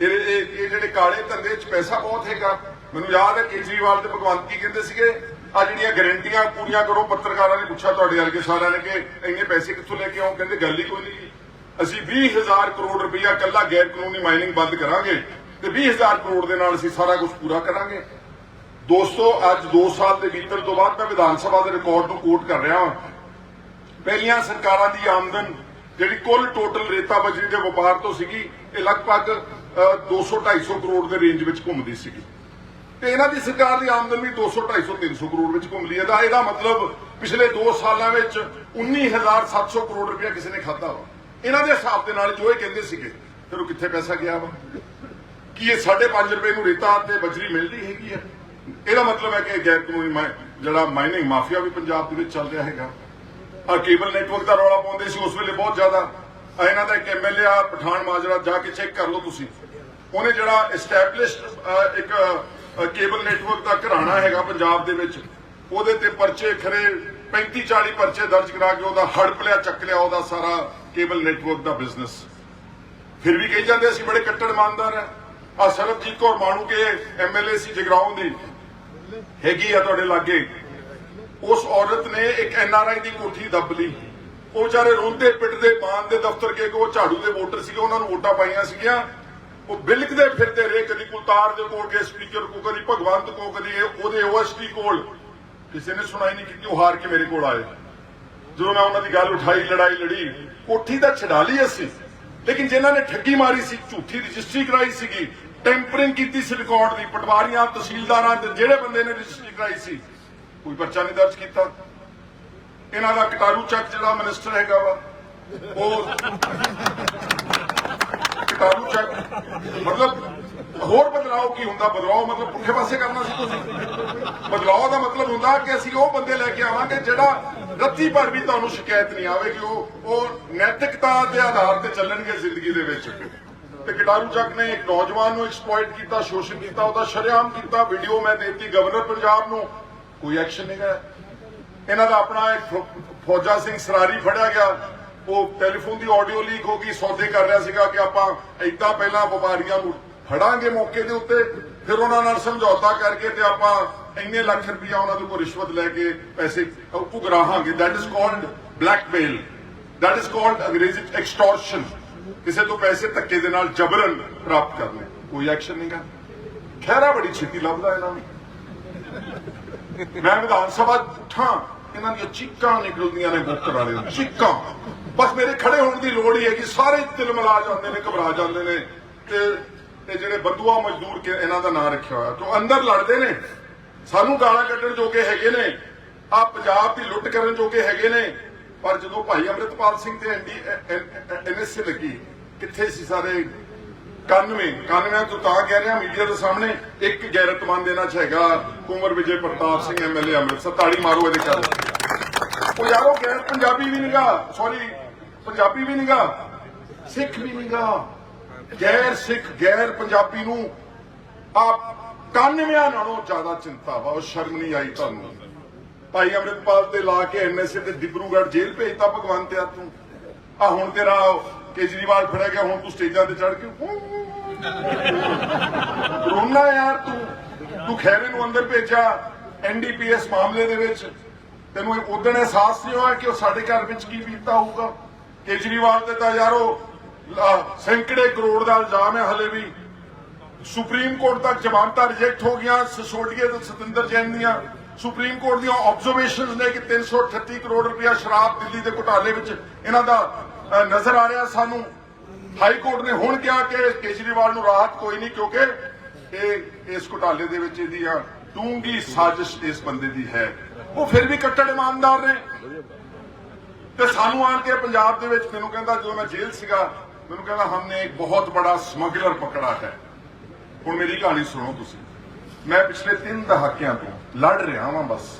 ਇਹ ਇਹ ਜਿਹੜੇ ਕਾਲੇ ਧੰਦੇ 'ਚ ਪੈਸਾ ਬਹੁਤ ਹੈਗਾ। ਮੈਨੂੰ ਯਾਦ ਹੈ ਕੇਜਰੀਵਾਲ ਤੇ ਭਗਵੰਤ ਕੀ ਕਹਿੰਦੇ ਸੀਗੇ? ਆ ਜਿਹੜੀਆਂ ਗਾਰੰਟੀਆਂ ਪੂਰੀਆਂ ਕਰੋ, ਪੱਤਰਕਾਰਾਂ ਨੇ ਪੁੱਛਿਆ ਤੁਹਾਡੇ ਵਰਗੇ ਸਾਰਿਆਂ ਨੇ ਕਿ ਇੰਨੇ ਪੈਸੇ ਕਿੱਥੋਂ ਲੈ ਕੇ ਆਉਂ ਕਹਿੰਦੇ ਗੱਲ ਹੀ ਕੋਈ ਨਹੀਂ। ਅਸੀਂ 20000 ਕਰੋੜ ਰੁਪਈਆ ਕੱਲਾ ਗੈਰ ਕਾਨੂੰਨੀ ਮਾਈਨਿੰਗ ਬੰਦ ਕਰਾਂਗੇ ਤੇ 20000 ਕਰੋੜ ਦੇ ਨਾਲ ਅਸੀਂ ਸਾਰਾ ਕੁਝ ਪੂਰਾ ਕਰਾਂਗੇ। ਦੋਸਤੋ, ਅੱਜ 2 ਸਾਲ ਦੇ ਬੀਤਣ ਤੋਂ ਬਾਅਦ ਮੈਂ ਵਿਧਾਨ ਸਭਾ ਦੇ ਰਿਕਾਰਡ ਨੂੰ ਕੋਟ ਕਰ ਰਿਹਾ ਹਾਂ। ਪਹਿਲੀਆਂ ਸਰਕਾਰਾਂ ਦੀ ਆਮਦਨ ਜਿਹੜੀ ਕੁੱਲ ਟੋਟਲ ਰੇਤਾ ਬਜਰੀ ਦੇ ਵਪਾਰ ਤੋਂ ਸੀਗੀ, ਇਹ ਲਗਭਗ 200 250 ਕਰੋੜ ਦੇ ਰੇਂਜ ਵਿੱਚ ਘੁੰਮਦੀ ਸੀਗੀ। ਤੇ ਇਹਨਾਂ ਦੀ ਸਰਕਾਰ ਦੀ ਆਮਦਨ ਵੀ 200 250 300 ਕਰੋੜ ਵਿੱਚ ਘੁੰਮਦੀ ਹੈ। ਦਾ ਇਹਦਾ ਮਤਲਬ ਪਿਛਲੇ 2 ਸਾਲਾਂ ਵਿੱਚ 19700 ਕਰੋੜ ਰੁਪਇਆ ਕਿਸੇ ਨੇ ਖਾਦਾ ਵਾ। ਇਹਨਾਂ ਦੇ ਹਿਸਾਬ ਦੇ ਨਾਲ ਜੋ ਇਹ ਕਹਿੰਦੇ ਸੀਗੇ, ਫਿਰ ਉਹ ਕਿੱਥੇ ਪੈਸਾ ਗਿਆ ਵਾ? ਕੀ ਇਹ 5.5 ਰੁਪਏ ਨੂੰ ਰੇਤਾ ਤੇ ਬਜਰੀ ਮਿਲਦੀ ਹੈਗੀ ਹੈ ਇਹਦਾ ਮਤਲਬ ਹੈ ਕਿ ਗੈਰ ਕਾਨੂੰਨੀ ਮਾ- ਜਿਹੜਾ ਮਾਈਨਿੰਗ ਮਾਫੀਆ ਵੀ ਪੰਜਾਬ ਦੇ ਵਿੱਚ ਚੱਲ ਰਿਹਾ ਹੈਗਾ। ਆ ਕੇਬਲ ਨੈਟਵਰਕ ਦਾ ਰੌਲਾ ਪਾਉਂਦੇ ਸੀ, ਉਸ ਵੇਲੇ ਬਹੁਤ ਜ਼ਿਆਦਾ ਇਹਨਾਂ ਦਾ ਇੱਕ ਐਮਐਲਏ ਆ, ਪਠਾਨ ਮਾਜਰਾ, ਜਾ ਕੇ ਚੈੱਕ ਕਰ ਲਓ ਤੁਸੀਂ। ਉਹਨੇ ਜਿਹੜਾ ਐਸਟੈਬਲਿਸ਼ਡ ਇੱਕ ਕੇਬਲ ਨੈਟਵਰਕ ਦਾ ਘਰਾਣਾ ਹੈਗਾ ਪੰਜਾਬ ਦੇ ਵਿੱਚ। ਉਹਦੇ ਤੇ ਪਰਚੇ ਖਰੇ 35 40 ਪਰਚੇ ਦਰਜ ਕਰਾ ਕੇ ਉਹਦਾ ਹੜਪ ਲਿਆ ਚੱਕ ਲਿਆ ਉਹਦਾ ਸਾਰਾ ਕੇਬਲ ਨੈਟਵਰਕ ਦਾ ਬਿਜ਼ਨਸ ਫਿਰ ਵੀ ਕਹੀ ਜਾਂਦੇ ਅਸੀਂ ਬੜੇ ਕੱਟੜ ਇਮਾਨਦਾਰ ਆ। ਆ ਸਰਬਜੀਤ ਕੌਰ ਮਾਣੂ ਕੇ ਐਮਐਲਏ ਸੀ ਜਗਰਾਉਂ ਦੀ ਹੈਗੀ ਆ ਤੁਹਾਡੇ ਲਾਗੇ। ਉਸ ਔਰਤ ਨੇ ਇੱਕ ਐਨਆਰਆਈ ਦੀ ਕੋਠੀ ਦੱਬ ਲਈ। ਉਹ ਵਿਚਾਰੇ ਰੋਂਦੇ ਪਿੱਟਦੇ ਮਾਨ ਦੇ ਦਫ਼ਤਰ ਕੇ ਉਹ ਝਾੜੂ ਦੇ ਵੋਟਰ ਸੀਗੇ, ਉਹਨਾਂ ਨੂੰ ਵੋਟਾਂ ਪਾਈਆਂ ਸੀਗੀਆਂ। ਉਹ ਬਿਲਕਦੇ ਫਿਰਦੇ ਰਹੇ, ਕਦੀ ਕੁਲਤਾਰ ਦੇ ਕੋਲ ਗਏ, ਸਪੀਕਰ ਕੋ ਕਦੀ ਭਗਵੰਤ ਕੋ ਕਦੀ ਉਹਦੇ ਓਐਸਟੀ ਕੋਲ। ਕਿਸੇ ਨੇ ਸੁਣਾਈ ਨਹੀਂ ਕੀਤੀ ਉਹ ਹਾਰ ਕੇ ਮੇਰੇ ਕੋਲ ਆਏ। ਜਦੋਂ ਮੈਂ ਉਹਨਾਂ ਦੀ ਗੱਲ ਉਠਾਈ, ਲੜਾਈ ਲੜੀ, ਕੋਠੀ ਤਾਂ ਛਡਾ ਲਈ ਅਸੀਂ। ਲੇਕਿਨ ਜਿਨ੍ਹਾਂ ਨੇ ਠੱਗੀ ਮਾਰੀ ਸੀ, ਝੂਠੀ ਰਜਿਸਟਰੀ ਕਰਾਈ ਸੀਗੀ, ਟੈਂਪਰਿੰਗ ਕੀਤੀ ਸੀ ਰਿਕਾਰਡ ਦੀ, ਪਟਵਾਰੀਆਂ, ਤਹਿਸੀਲਦਾਰਾਂ ਤੇ ਜਿਹੜੇ ਬੰਦੇ ਨੇ ਰਜਿਸਟਰੀ ਕਰਾਈ ਸੀ, ਕੋਈ ਪਰਚਾ ਨਹੀਂ ਦਰਜ ਕੀਤਾ। ਇਹਨਾਂ ਦਾ ਕਟਾਰੂ ਚੱਕ ਜਿਹੜਾ ਮਿਨਿਸਟਰ ਹੈਗਾ ਵਾ, ਉਹ ਕਟਾਰੂ ਚੱਕ, ਮਤਲਬ ਹੋਰ ਬਦਲਾਅ ਕੀ ਹੁੰਦਾ? ਬਦਲਾਅ ਮਤਲਬ ਪੁੱਠੇ ਪਾਸੇ ਕਰਨਾ ਸੀ ਤੁਸੀਂ। ਬਦਲਾਅ ਦਾ ਮਤਲਬ ਹੁੰਦਾ ਕਿ ਅਸੀਂ ਉਹ ਬੰਦੇ ਲੈ ਕੇ ਆਵਾਂਗੇ ਜਿਹੜਾ ਰੱਤੀ ਭਰ ਵੀ ਤੁਹਾਨੂੰ ਸ਼ਿਕਾਇਤ ਨਹੀਂ ਆਵੇਗੀ, ਉਹ ਉਹ ਨੈਤਿਕਤਾ ਦੇ ਆਧਾਰ ਤੇ ਚੱਲਣਗੇ ਜ਼ਿੰਦਗੀ ਦੇ ਵਿੱਚ। ਤੇ ਕਟਾਰੂ ਚੱਕ ਨੇ ਇੱਕ ਨੌਜਵਾਨ ਨੂੰ ਐਕਸਪਲੋਇਟ ਕੀਤਾ, ਸ਼ੋਸ਼ਣ ਕੀਤਾ, ਉਹਦਾ ਸ਼ਰੇਆਮ ਕੀਤਾ। ਵੀਡੀਓ ਮੈਂ ਦੇਤੀ ਗਵਰਨਰ ਪੰਜਾਬ ਨੂੰ। ਕੋਈ ਐਕਸ਼ਨ ਨਹੀਂ ਗਿਆ ਇਹਨਾਂ ਦਾ ਆਪਣਾ ਫੌਜਾ ਸਿੰਘ ਸਰਾਰੀ ਫੜਿਆ ਗਿਆ। ਉਹ ਟੈਲੀਫੋਨ ਦੀ ਆਡੀਓ ਲੀਕ ਹੋ ਗਈ, ਸੌਦੇ ਕਰ ਰਿਹਾ ਸੀਗਾ ਕਿ ਆਪਾਂ ਏਦਾਂ ਪਹਿਲਾਂ ਵਪਾਰੀਆਂ ਨੂੰ ਫੜਾਂਗੇ ਮੌਕੇ ਦੇ ਉੱਤੇ, ਫਿਰ ਉਹਨਾਂ ਨਾਲ ਸਮਝੌਤਾ ਕਰਕੇ ਤੇ ਆਪਾਂ ਇੰਨੇ ਲੱਖ ਰੁਪਇਆ ਉਹਨਾਂ ਦੇ ਰਿਸ਼ਵਤ ਲੈ ਕੇ ਪੈਸੇ ਉਗਰਾਹਾਂਗੇ। That is called blackmail that is called Angrezi extortion ਕਿਸੇ ਤੋਂ ਪੈਸੇ ਧੱਕੇ ਦੇ ਨਾਲ ਜਬਰਨ ਪ੍ਰਾਪਤ ਕਰਨੇ। ਕੋਈ ਐਕਸ਼ਨ ਨਹੀਂ ਗਾ ਖਹਿਰਾ ਬੜੀ ਛੇਤੀ ਲੱਭਦਾ ਇਹਨਾਂ ਨੂੰ। ਮੈਂ ਵਿਧਾਨ ਸਭਾ ਉੱਠਾਂ ਇਹਨਾਂ ਦੀਆਂ ਚੀਕਾਂ ਨਿਕਲਦੀਆਂ ਨੇ ਬੁੱਕਰ ਵਾਲੇ ਦੀਆਂ ਚੀਕਾਂ। ਬਸ ਮੇਰੇ ਖੜੇ ਹੋਣ ਦੀ ਲੋੜ ਹੀ ਹੈ ਕਿ ਸਾਰੇ ਤਿਲ ਮਿਲਾ ਜਾਂਦੇ ਨੇ, ਘਬਰਾ ਜਾਂਦੇ ਨੇ। ਤੇ ਤੇ ਜਿਹੜੇ ਬੰਦੂਆ ਮਜ਼ਦੂਰ ਕੇ ਇਹਨਾਂ ਦਾ ਨਾਂ ਰੱਖਿਆ ਹੋਇਆ। ਤੋਂ ਅੰਦਰ ਲੜਦੇ ਨੇ। ਸਾਨੂੰ ਗਾਲਾਂ ਕੱਢਣ ਜੋਗੇ ਹੈਗੇ ਨੇ। ਆ ਪੰਜਾਬ ਦੀ ਲੁੱਟ ਕਰਨ ਜੋਗੇ ਹੈਗੇ ਨੇ। ਪਰ ਜਦੋਂ ਭਾਈ ਅੰਮ੍ਰਿਤਪਾਲ ਸਿੰਘ ਤੇ ਐਨਡੀ ਐਨਐਸਏ ਲੱਗੀ, ਕਿੱਥੇ ਸੀ ਸਾਰੇ? 91 91 ਤੋਂ ਤਾਂ ਕਹਿ ਰਿਹਾ, ਮੀਡੀਆ ਦੇ ਸਾਹਮਣੇ ਇੱਕ ਗੈਰਤਮੰਦ ਇਹਨਾਂ ਚ ਹੈਗਾ ਕੁੰਵਰ ਵਿਜੇ ਪ੍ਰਤਾਪ ਸਿੰਘ ਐਮਐਲਏ ਅੰਮ੍ਰਿਤਸਰ। ਤਾੜੀ ਮਾਰੋ ਇਹਦੇ ਕਰ ਉਹ ਯਾਰੋ ਗੈਰ ਪੰਜਾਬੀ ਵੀ ਨਹੀਂਗਾ ਸੌਰੀ ਪੰਜਾਬੀ ਵੀ ਨਹੀਂਗਾ ਸਿੱਖ ਵੀ ਨਹੀਂਗਾ ਗੈਰ ਸਿੱਖ, ਗੈਰ ਪੰਜਾਬੀ ਨੂੰ ਆਪ 91 ਨਾਲੋਂ ਜ਼ਿਆਦਾ ਚਿੰਤਾ ਵਾ, ਉਹ ਸ਼ਰਮ ਨਹੀਂ ਆਈ ਤੁਹਾਨੂੰ। ਭਾਈ ਅੰਮ੍ਰਿਤਪਾਲ ਤੇ ਲਾ ਕੇ ਐਨਐਸਏ ਤੇ ਡਿਬਰੂਗੜ੍ਹ ਜੇਲ੍ਹ ਭੇਜਤਾ ਭਗਵੰਤ ਆ ਤੂੰ ਆ ਹੁਣ ਤੇਰਾ ਕੇਜਰੀਵਾਲ ਫੜਿਆ ਗਿਆ, ਹੁਣ ਤੂੰ ਸਟੇਜਾਂ ਤੇ ਚੜ ਕੇ ਰੋਣਾ ਯਾਰ ਤੂੰ। ਤੂੰ ਖੈਰੇ ਨੂੰ ਅੰਦਰ ਭੇਜਿਆ ਐਨਡੀਪੀਐਸ ਮਾਮਲੇ ਦੇ ਵਿੱਚ। ਤੈਨੂੰ ਉਦੋਂ ਅਹਿਸਾਸ ਨਹੀਂ ਹੋਇਆ ਕਿ ਉਹ ਸਾਡੇ ਘਰ ਵਿੱਚ ਕੀ ਬੀਤਦਾ ਹੋਊਗਾ? ਕੇਜਰੀਵਾਲ ਤੇ ਤਾਂ ਯਾਰੋ ਲਾ- ਸੈਂਕੜੇ ਕਰੋੜ ਦਾ ਇਲਜ਼ਾਮ ਹੈ ਹਲੇ ਵੀ। ਸੁਪਰੀਮ ਕੋਰਟ ਤੱਕ ਜ਼ਮਾਨਤਾਂ ਰਿਜੈਕਟ ਹੋ ਗਈਆਂ ਸਿਸੋਡੀਏ ਤੇ ਸਤਿੰਦਰ ਜੈਨ ਦੀਆਂ। ਸੁਪਰੀਮ ਕੋਰਟ ਦੀਆਂ ਆਬਜ਼ਰਵੇਸ਼ਨਸ ਨੇ ਕਿ 338 ਕਰੋੜ ਰੁਪਇਆ ਸ਼ਰਾਬ ਦਿੱਲੀ ਦੇ ਘੁਟਾਲੇ ਵਿੱਚ ਇਹਨਾਂ ਦਾ ਨਜ਼ਰ ਆ ਰਿਹਾ ਸਾਨੂੰ। ਹਾਈ ਕੋਰਟ ਨੇ ਹੁਣ ਕਿਹਾ ਕਿ ਕੇਜਰੀਵਾਲ ਨੂੰ ਰਾਹਤ ਕੋਈ ਨਹੀਂ ਕਿਉਂਕਿ ਇਹ ਇਸ ਘੁਟਾਲੇ ਦੇ ਵਿੱਚ ਇਹਦੀ ਆ ਡੂੰਗੀ ਸਾਜ਼ਿਸ਼ ਇਸ ਬੰਦੇ ਦੀ ਹੈ। ਉਹ ਫਿਰ ਵੀ ਕੱਟੜ ਇਮਾਨਦਾਰ ਨੇ। ਤੇ ਸਾਨੂੰ ਆਣ ਕੇ ਪੰਜਾਬ ਦੇ ਵਿੱਚ ਮੈਨੂੰ ਕਹਿੰਦਾ, ਜਦੋਂ ਮੈਂ ਜੇਲ੍ਹ ਸੀਗਾ, ਮੈਨੂੰ ਕਹਿੰਦਾ, ਹਮਨੇ ਇੱਕ ਬਹੁਤ ਬੜਾ ਸਮਗਲਰ ਪਕੜਾ ਹੈ। ਹੁਣ ਮੇਰੀ ਕਹਾਣੀ ਸੁਣੋ ਤੁਸੀਂ। ਮੈਂ ਪਿਛਲੇ 3 ਦਹਾਕਿਆਂ ਤੋਂ ਲੜ ਰਿਹਾ ਹਾਂ ਬਸ।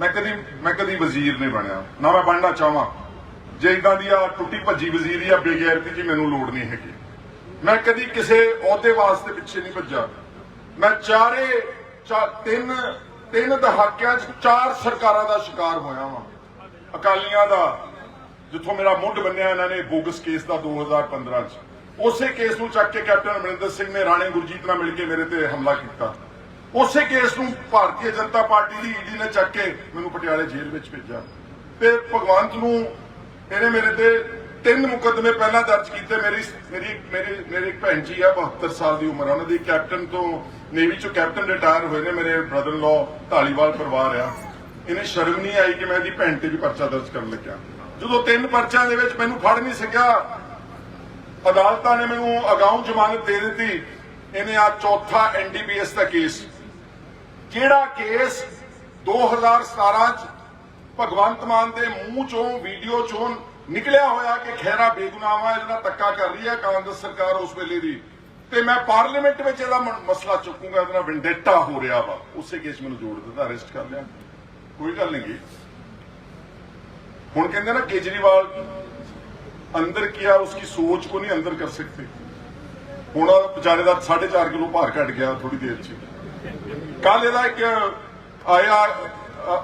ਮੈਂ ਕਦੀ ਮੈਂ ਕਦੀ ਵਜ਼ੀਰ ਨਹੀਂ ਬਣਿਆ। ਨਾ ਮੈਂ ਬਣਨਾ ਚਾਹਾਂ। ਜੇ ਇਦਾਂ ਦੀ ਆ ਟੁੱਟੀ ਭੱਜੀ ਵਜ਼ੀਰੀ ਆ, ਬੇਗੈਰਤੀ ਜੀ, ਮੈਨੂੰ ਲੋੜ ਨਹੀਂ ਹੈਗੀ। ਮੈਂ ਕਦੀ ਕਿਸੇ ਅਹੁਦੇ ਵਾਸਤੇ ਪਿੱਛੇ ਨਹੀਂ ਭੱਜਾ ਮੈਂ ਚਾਰੇ ਚਾ- ਤਿੰਨ ਤਿੰਨ ਦਹਾਕਿਆਂ 'ਚ ਚਾਰ ਸਰਕਾਰਾਂ ਦਾ ਸ਼ਿਕਾਰ ਹੋਇਆ ਵਾਂ। ਅਕਾਲੀਆਂ ਦਾ, ਜਿੱਥੋਂ ਮੇਰਾ ਮੁੱਢ ਬੰਨਿਆ ਇਹਨਾਂ ਨੇ ਬੋਗਸ ਕੇਸ ਦਾ 2015 'ਚ। ਉਸੇ ਕੇਸ ਨੂੰ ਚੱਕ ਕੇ ਕੈਪਟਨ ਅਮਰਿੰਦਰ ਸਿੰਘ ਨੇ ਰਾਣੇ ਗੁਰਜੀਤ ਨਾਲ ਮਿਲ ਕੇ ਮੇਰੇ ਤੇ ਹਮਲਾ ਕੀਤਾ। ਉਸੇ ਕੇਸ ਨੂੰ ਭਾਰਤੀ ਜਨਤਾ ਪਾਰਟੀ ਦੀ ਈਡੀ ਨੇ ਚੱਕ ਕੇ ਮੈਨੂੰ ਪਟਿਆਲੇ ਜੇਲ੍ਹ ਵਿੱਚ ਭੇਜਿਆ। ਤੇ ਭਗਵੰਤ ਨੂੰ ਇਹਨੇ ਮੇਰੇ ਤੇ ਤਿੰਨ ਮੁਕੱਦਮੇ ਪਹਿਲਾਂ ਦਰਜ ਕੀਤੇ। ਮੇਰੀ ਮੇਰੀ ਮੇਰੀ ਮੇਰੀ ਭੈਣ ਜੀ ਆ 72 ਸਾਲ ਦੀ ਉਮਰ ਉਹਨਾਂ ਦੀ ਕੈਪਟਨ ਤੋਂ ਨੇਵੀ ਚੋਂ ਕੈਪਟਨ ਰਿਟਾਇਰ ਹੋਏ ਨੇ, ਮੇਰੇ ਬ੍ਰਦਰ ਲੋ ਢਾਲੀਵਾਲ ਪਰਿਵਾਰ ਆ। ਇਹਨੇ ਸ਼ਰਮ ਨਹੀਂ ਆਈ ਕਿ ਮੈਂ ਇਹਦੀ ਭੈਣ ਤੇ ਵੀ ਪਰਚਾ ਦਰਜ ਕਰਨ ਲੱਗਿਆ। ਜਦੋਂ ਤਿੰਨ ਪਰਚਿਆਂ ਦੇ ਵਿੱਚ ਮੈਨੂੰ ਫੜ ਨਹੀਂ ਸਕਿਆ, ਅਦਾਲਤਾਂ ਨੇ ਮੈਨੂੰ ਅਗਾਊਂ ਜ਼ਮਾਨਤ ਦੇ ਦਿੱਤੀ। ਇਹਨੇ ਆ ਚੌਥਾ ਐਨਡੀਪੀਐਸ ਦਾ ਕੇਸ ਜਿਹੜਾ ਕੇਸ 2017 ਚ ਭਗਵੰਤ ਮਾਨ ਦੇ ਮੂੰਹ ਚੋਂ ਵੀਡੀਓ ਚੋਂ ਨਿਕਲਿਆ ਹੋਇਆ ਕਿ ਖਹਿਰਾ ਬੇਗੁਨਾਹ ਵਾ, ਇਹਦੇ ਨਾਲ ਧੱਕਾ ਕਰ ਰਹੀ ਹੈ ਕਾਂਗਰਸ ਸਰਕਾਰ ਉਸ ਵੇਲੇ ਦੀ। ਤੇ ਮੈਂ ਪਾਰਲੀਮੈਂਟ ਵਿੱਚ ਇਹਦਾ ਮਸਲਾ ਚੁੱਕੂਗਾ, ਇਹਦਾ ਵਿੰਡੇਟਾ ਹੋ ਰਿਹਾ ਵਾ। ਉਸੇ ਕੇਸ ਮੈਨੂੰ ਜੋੜ ਦਿੱਤਾ ਅਰੈਸਟ ਕਰ ਲਿਆ। ਕੋਈ ਗੱਲ ਨਹੀਂ ਹੁਣ ਕਹਿੰਦੇ ਨਾ ਕੇਜਰੀਵਾਲ ਅੰਦਰ ਕੀਆ ਉਸकी ਸੋਚ ਕੋ ਨਹੀਂ ਅੰਦਰ ਕਰ ਸਕਤੇ ਹੁਣ ਵਿਚਾਰੇ ਦਾ 4.5 ਕਿਲੋ ਭਾਰ ਘਟ ਗਿਆ ਥੋੜੀ ਦੇਰ 'ਚ। ਕੱਲ ਇਹਦਾ ਇੱਕ ਆਇਆ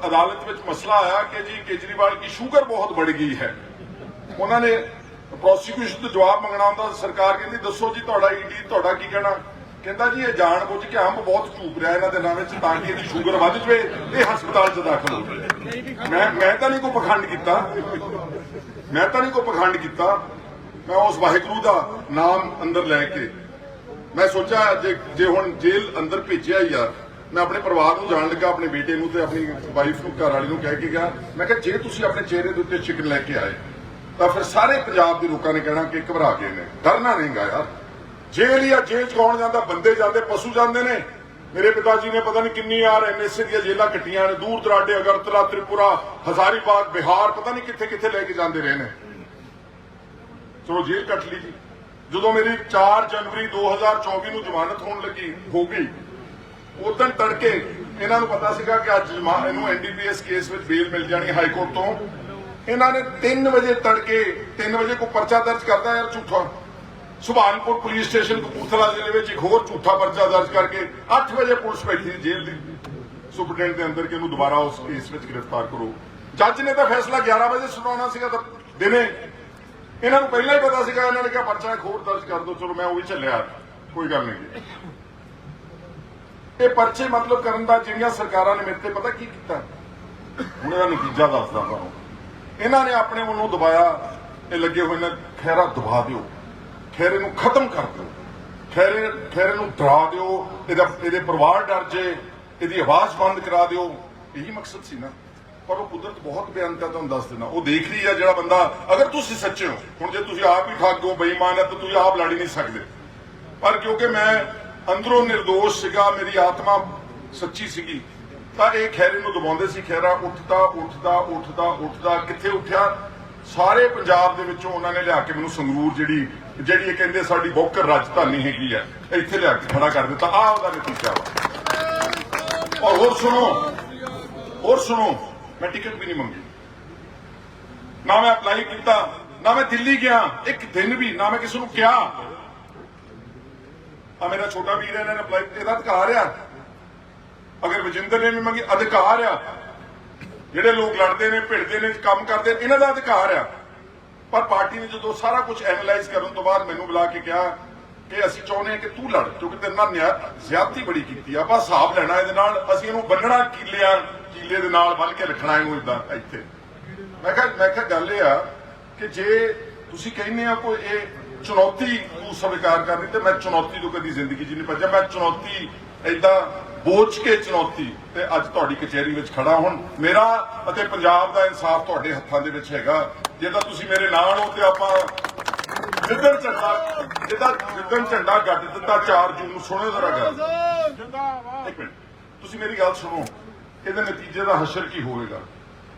ਅਦਾਲਤ ਵਿੱਚ ਮਸਲਾ ਆਇਆ ਕਿ ਜੀ ਕੇਜਰੀਵਾਲ ਕੀ ਸ਼ੂਗਰ ਬਹੁਤ ਵੱਧ ਗਈ ਹੈ। ਉਹਨਾਂ ਨੇ ਪ੍ਰੋਸੀਕਿਊਸ਼ਨ ਤੋਂ ਜਵਾਬ ਮੰਗਣਾ ਹੁੰਦਾ, ਸਰਕਾਰ ਕਹਿੰਦੀ, ਦੱਸੋ ਜੀ, ਤੁਹਾਡਾ ਈਡੀ, ਤੁਹਾਡਾ ਕੀ ਕਹਿਣਾ? ਕਹਿੰਦਾ ਜੀ, ਇਹ ਜਾਣ ਬੁੱਝ ਕੇ ਅੰਬ ਬਹੁਤ ਚੂਪ ਰਿਹਾ ਇਹਨਾਂ ਦੇ ਨਾਂ ਵਿੱਚ, ਤਾਂ ਕਿ ਇਹਦੀ ਸ਼ੂਗਰ ਵੱਧ ਜਵੇ, ਇਹ ਹਸਪਤਾਲ 'ਚ ਦਾਖਲ ਹੋ ਜਾਵੇ। ਮੈਂ ਮੈਂ ਤਾਂ ਨਹੀਂ ਕੋਈ ਪਖੰਡ ਕੀਤਾ। ਮੈਂ ਤਾਂ ਨਹੀਂ ਕੋਈ ਪਖੰਡ ਕੀਤਾ। ਮੈਂ ਉਸ ਵਾਹਿਗੁਰੂ ਦਾ ਨਾਮ ਅੰਦਰ ਲੈ ਕੇ, ਮੈਂ ਸੋਚਿਆ, ਜੇ ਜੇ ਹੁਣ ਜੇਲ੍ਹ ਅੰਦਰ ਭੇਜਿਆ ਹੀ ਯਾਰ ਮੈਂ ਆਪਣੇ ਪਰਿਵਾਰ ਨੂੰ ਜਾਣ ਲੱਗਾ, ਆਪਣੇ ਬੇਟੇ ਨੂੰ ਤੇ ਆਪਣੀ ਵਾਈਫ ਨੂੰ ਘਰ ਵਾਲੀ ਨੂੰ ਕਹਿ ਕੇ ਗਿਆ। ਮੈਂ ਕਿਹਾ, ਜੇ ਤੁਸੀਂ ਆਪਣੇ ਚਿਹਰੇ ਦੇ ਉੱਤੇ ਚਿਕਨ ਲੈ ਕੇ ਆਏ ਤਾਂ ਫਿਰ ਸਾਰੇ ਪੰਜਾਬ ਦੇ ਲੋਕਾਂ ਨੇ ਕਹਿਣਾ ਕਿ ਘਬਰਾ ਗਏ ਨੇ। ਡਰਨਾ ਨਹੀਂਗਾ ਯਾਰ। ਜੇਲ੍ਹ ਜਾਂ ਜੇਲ੍ਹ ਚ ਕੌਣ ਜਾਂਦਾ? ਬੰਦੇ ਜਾਂਦੇ, ਪਸ਼ੂ ਜਾਂਦੇ ਨੇ। ਮੇਰੇ ਪਿਤਾ ਜੀ ਨੇ ਪਤਾ ਨਹੀਂ ਕਿੰਨੀ ਯਾਰ ਐਨਐਸਏ ਦੀਆਂ ਜੇਲ੍ਹਾਂ ਕੱਟੀਆਂ ਨੇ। ਦੂਰ ਦਰਾਡੇ, ਅਗਰਤਲਾ, ਤ੍ਰਿਪੁਰਾ, ਹਜ਼ਾਰੀਬਾਗ, ਬਿਹਾਰ, ਪਤਾ ਨਹੀਂ ਕਿੱਥੇ ਕਿੱਥੇ ਲੈ ਕੇ ਜਾਂਦੇ ਰਹੇ ਨੇ। ਚਲੋ, ਜੇਲ੍ਹ ਕੱਟ ਲਈ ਜੀ। ਜਦੋਂ ਮੇਰੀ 4 ਜਨਵਰੀ 2024 ਨੂੰ ਜ਼ਮਾਨਤ ਹੋਣ ਲੱਗੀ, ਹੋ ਗਈ ਉਦੋਂ ਤੜਕੇ ਇਹਨਾਂ ਨੂੰ ਪਤਾ ਸੀਗਾ ਕਿ ਅੱਜ ਜਮਾ- ਇਹਨੂੰ ਐਨਡੀਪੀਐਸ ਕੇਸ ਵਿੱਚ ਬੇਲ ਮਿਲ ਜਾਣੀ ਹਾਈ ਕੋਰਟ ਤੋਂ। ਇਹਨਾਂ ਨੇ 3 ਵਜੇ ਤੜਕੇ 3 ਵਜੇ ਕੋ ਪਰਚਾ ਦਰਜ ਕਰਦਾ ਯਾਰ ਝੂਠਾ? ਸੁਭਾਨਪੁਰ ਪੁਲਿਸ ਸਟੇਸ਼ਨ ਕਪੂਰਥਲਾ ਜ਼ਿਲ੍ਹੇ ਵਿੱਚ ਇੱਕ ਹੋਰ ਝੂਠਾ ਪਰਚਾ ਦਰਜ ਕਰਕੇ 8 ਵਜੇ ਪੁਲਿਸ ਬੈਠੀ ਸੀ ਜੇਲ੍ਹ ਦੀ। ਸੁਪਰਡੈਂਟ ਦੇ ਅੰਦਰ ਕਿ ਇਹਨੂੰ ਦੁਬਾਰਾ ਉਸ ਕੇਸ ਵਿੱਚ ਗ੍ਰਿਫਤਾਰ ਕਰੋ। ਜੱਜ ਨੇ ਤਾਂ ਫੈਸਲਾ 11 ਵਜੇ ਸੁਣਾਉਣਾ ਸੀਗਾ ਤਾਂ ਦਿਨੇ। ਇਹਨਾਂ ਨੂੰ ਪਹਿਲਾਂ ਹੀ ਪਤਾ ਸੀਗਾ, ਇਹਨਾਂ ਨੇ ਕਿਹਾ ਪਰਚਾ ਇੱਕ ਹੋਰ ਦਰਜ ਕਰ ਦੋ ਚਲੋ ਮੈਂ ਉਹ ਵੀ ਚੱਲਿਆ ਕੋਈ ਗੱਲ ਨਹੀਂ। ਇਹ ਪਰਚੇ ਮਤਲਬ ਕਰਨ ਦਾ ਜਿਹੜੀਆਂ ਸਰਕਾਰਾਂ ਨੇ ਮੇਰੇ ਤੇ ਪਤਾ ਕੀ ਕੀਤਾ? ਹੁਣ ਇਹਦਾ ਨਤੀਜਾ ਦੱਸਦਾ ਤੁਹਾਨੂੰ ਇਹਨਾਂ ਨੇ ਆਪਣੇ ਵੱਲੋਂ ਦਬਾਇਆ, ਇਹ ਲੱਗੇ ਹੋਏ ਨੇ ਖੈਰਾ ਦਬਾ ਦਿਓ। ਖੈਰੇ ਨੂੰ ਖਤਮ ਕਰ ਦਿਓ। ਖੈਰੇ ਖੈਰੇ ਨੂੰ ਡਰਾ ਦਿਓ। ਇਹਦਾ, ਇਹਦੇ ਪਰਿਵਾਰ ਡਰ ਜੇ, ਇਹਦੀ ਆਵਾਜ਼ ਬੰਦ ਕਰਾ ਦਿਓ। ਇਹੀ ਮਕਸਦ ਸੀ ਨਾ। ਪਰ ਉਹ ਕੁਦਰਤ ਬਹੁਤ ਬੇਅੰਤ ਹੈ ਤੁਹਾਨੂੰ ਦੱਸ ਦੇਣਾ ਉਹ ਦੇਖ ਰਹੀ ਹੈ ਜਿਹੜਾ ਬੰਦਾ, ਅਗਰ ਤੁਸੀਂ ਸੱਚੇ ਹੋ, ਹੁਣ ਜੇ ਤੁਸੀਂ ਆਪ ਹੀ ਠੱਗ ਹੋ, ਬੇਈਮਾਨ ਹੈ ਤਾਂ ਤੁਸੀਂ ਆਪ ਲੜੀ ਨਹੀਂ ਸਕਦੇ। ਪਰ ਕਿਉਂਕਿ ਮੈਂ ਅੰਦਰੋਂ નિર્ਦੋਸ਼ ਸੀਗਾ, ਮੇਰੀ ਆਤਮਾ ਸੱਚੀ ਸੀਗੀ ਤਾਂ ਇਹ ਖੈਰੇ ਨੂੰ ਦਬਾਉਂਦੇ ਸੀ ਖੈਰਾ ਉੱਠਦਾ ਉੱਠਦਾ ਉੱਠਦਾ ਉੱਠਦਾ, ਕਿੱਥੇ ਉੱਠਿਆ? ਸਾਰੇ ਪੰਜਾਬ ਦੇ ਵਿੱਚੋਂ ਉਹਨਾਂ ਨੇ ਲਿਆ ਕੇ ਮੈਨੂੰ ਸੰਗਰੂਰ ਜਿਹੜੀ ਜਿਹੜੀ ਇਹ ਕਹਿੰਦੇ ਸਾਡੀ ਬੌਕਰ ਰਾਜਧਾਨੀ ਹੈਗੀ ਆ, ਇੱਥੇ ਲਿਆ ਕੇ ਖੜਾ ਕਰ ਦਿੱਤਾ। ਆਹ ਉਹਦਾ ਨਤੀਜਾ ਵਾ। ਔਰ ਹੋਰ ਸੁਣੋ ਹੋਰ ਸੁਣੋ, ਮੈਂ ਟਿਕਟ ਵੀ ਨਹੀਂ ਮੰਗੀ। ਨਾ ਮੈਂ ਅਪਲਾਈ ਕੀਤਾ, ਨਾ ਮੈਂ ਦਿੱਲੀ ਗਿਆ, ਇੱਕ ਦਿਨ ਵੀ, ਨਾ ਮੈਂ ਕਿਸੇ ਨੂੰ ਕਿਹਾ। ਆ ਮੇਰਾ ਛੋਟਾ ਵੀਰ ਹੈ, ਇਹਨਾਂ ਨੇ ਅਪਲਾਈ ਇਹਦਾ ਅਧਿਕਾਰ ਆ। ਅਗਰ ਵਜਿੰਦਰ ਨੇ ਵੀ ਮੰਗੀ, ਅਧਿਕਾਰ ਆ। ਜਿਹੜੇ ਲੋਕ ਲੜਦੇ ਨੇ, ਭਿੜਦੇ ਨੇ, ਕੰਮ ਕਰਦੇ, ਇਹਨਾਂ ਦਾ ਅਧਿਕਾਰ ਆ। ਪਰ ਪਾਰਟੀ ਨੇ ਜਦੋਂ ਸਾਰਾ ਕੁਝ ਐਨਲਾਈਜ਼ ਕਰਨ ਤੋਂ ਬਾਅਦ ਮੈਨੂੰ ਬੁਲਾ ਕੇ ਕਿਹਾ ਕਿ ਅਸੀਂ ਚਾਹੁੰਦੇ ਹਾਂ ਕਿ ਤੂੰ ਲੜ, ਕਿਉਂਕਿ ਤੇਰੇ ਨਾਲ ਜ਼ਿਆਦਤੀ ਬੜੀ ਕੀਤੀ ਆ। ਆਪਾਂ ਹਿਸਾਬ ਲੈਣਾ ਇਹਦੇ ਨਾਲ, ਅਸੀਂ ਇਹਨੂੰ ਬੰਨਣਾ ਕੀਲਿਆਂ, ਕੀਲੇ ਦੇ ਨਾਲ ਬੰਨ ਕੇ ਰੱਖਣਾ ਇਹਨੂੰ ਇਦਾਂ, ਇੱਥੇ। ਮੈਂ ਕਿਹਾ ਮੈਂ ਕਿਹਾ ਗੱਲ ਇਹ ਆ ਕਿ ਜੇ ਤੁਸੀਂ ਕਹਿੰਦੇ ਆ ਕੋਈ ਇਹ ਚੁਣੌਤੀ ਤੂੰ ਸਵੀਕਾਰ ਕਰਨੀ, ਤੇ ਮੈਂ ਚੁਣੌਤੀ ਤੋਂ ਕਦੀ ਜ਼ਿੰਦਗੀ 'ਚ ਨਹੀਂ ਭੱਜਿਆ। ਮੈਂ ਚੁਣੌਤੀ ਏਦਾਂ ਬੋਝ ਕੇ ਚੁਣੌਤੀ ਤੇ ਅੱਜ ਤੁਹਾਡੀ ਕਚਹਿਰੀ ਵਿੱਚ ਖੜਾ ਹੁਣ। ਮੇਰਾ ਅਤੇ ਪੰਜਾਬ ਦਾ ਇਨਸਾਫ ਤੁਹਾਡੇ ਹੱਥਾਂ ਦੇ ਵਿੱਚ ਹੈਗਾ। ਜੇ ਤਾਂ ਤੁਸੀਂ ਮੇਰੇ ਨਾਲ ਹੋ ਤੇ ਆਪਾਂ ਜਿੱਦਣ ਝੰਡਾ ਜਿੱਦਾਂ ਜਿੱਦਣ ਝੰਡਾ ਗੱਡ ਦਿੱਤਾ 4 ਜੂਨ ਨੂੰ ਸੁਣਿਓ ਜ਼ਰਾ ਗੱਲ। ਇੱਕ ਮਿੰਟ। ਤੁਸੀਂ ਮੇਰੀ ਗੱਲ ਸੁਣੋ। ਇਹਦੇ ਨਤੀਜੇ ਦਾ ਹਸ਼ਰ ਕੀ ਹੋਵੇਗਾ?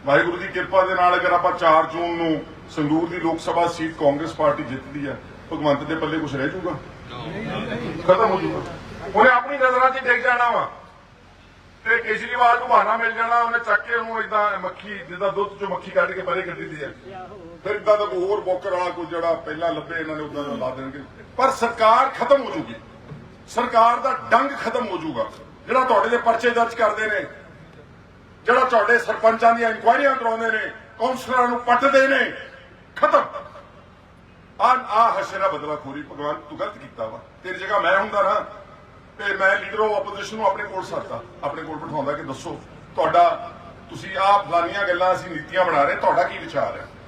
ਵਾਹਿਗੁਰੂ ਦੀ ਕਿਰਪਾ ਦੇ ਨਾਲ ਅਗਰ ਆਪਾਂ 4 ਜੂਨ ਨੂੰ ਸੰਗਰੂਰ ਦੀ ਲੋਕ ਸਭਾ ਸੀਟ ਕਾਂਗਰਸ ਪਾਰਟੀ ਜਿੱਤਦੀ ਹੈ ਭਗਵੰਤ ਦੇ ਪੱਲੇ ਕੁਝ ਰਹਿ ਜਾਊਗਾ? ਖਤਮ ਹੋ ਜਾਊਗਾ। ਉਹਨੇ ਆਪਣੀ ਨਜ਼ਰਾਂ 'ਚ ਹੀ ਡਿੱਗ ਜਾਣਾ ਵਾ। ਤੇ ਕੇਜਰੀਵਾਲ ਨੂੰ ਬਹਾਨਾ ਮਿਲ ਜਾਣਾ, ਉਹਨੇ ਚੱਕ ਕੇ ਉਹਨੂੰ ਇਦਾਂ ਮੱਖੀ, ਜਿੱਦਾਂ ਦੁੱਧ ਚੋਂ ਮੱਖੀ ਕੱਢ ਕੇ ਪਰੇ ਕੱਢੀ ਦੀ ਹੈ ਫਿਰ ਇਦਾਂ ਦਾ ਕੋਈ ਹੋਰ ਬੋਕਰ ਵਾਲਾ ਕੋਈ ਜਿਹੜਾ ਪਹਿਲਾਂ ਲੱਭੇ, ਇਹਨਾਂ ਨੇ ਉਦਾਂ ਦਾ ਲਾ ਦੇਣਗੇ। ਪਰ ਸਰਕਾਰ ਖਤਮ ਹੋ ਜੂਗੀ। ਸਰਕਾਰ ਦਾ ਡੰਗ ਖਤਮ ਹੋ ਜਾਊਗਾ ਜਿਹੜਾ ਤੁਹਾਡੇ ਦੇ ਪਰਚੇ ਦਰਜ ਕਰਦੇ ਨੇ, ਜਿਹੜਾ ਤੁਹਾਡੇ ਸਰਪੰਚਾਂ ਦੀਆਂ ਇਨਕੁਆਇਰੀਆਂ ਕਰਾਉਂਦੇ ਨੇ ਕਾਉਂਸਲਰਾਂ ਨੂੰ ਪੱਟਦੇ ਨੇ, ਖਤਮ। ਆ ਆ ਹਸ਼ਰਾ ਬਦਲਾ ਖੋਰੀ, ਭਗਵਾਨ ਤੂੰ ਗਲਤ ਕੀਤਾ ਵਾ। ਤੇਰੀ ਜਗ੍ਹਾ ਮੈਂ ਹੁੰਦਾ ਨਾ। ਤੇ ਮੈਂ ਲੀਡਰ ਆਫ ਆਪੋਜੀਸ਼ਨ ਨੂੰ ਆਪਣੇ ਕੋਲ ਸਾਤਾ ਆਪਣੇ ਕੋਲ ਬਿਠਾਉਂਦਾ ਕਿ ਦੱਸੋ, ਤੁਹਾਡਾ ਤੁਸੀਂ ਆਹ ਫਲਾਨੀਆਂ ਗੱਲਾਂ ਅਸੀਂ ਨੀਤੀਆਂ ਬਣਾ ਰਹੇ, ਤੁਹਾਡਾ ਕੀ ਵਿਚਾਰ ਹੈ?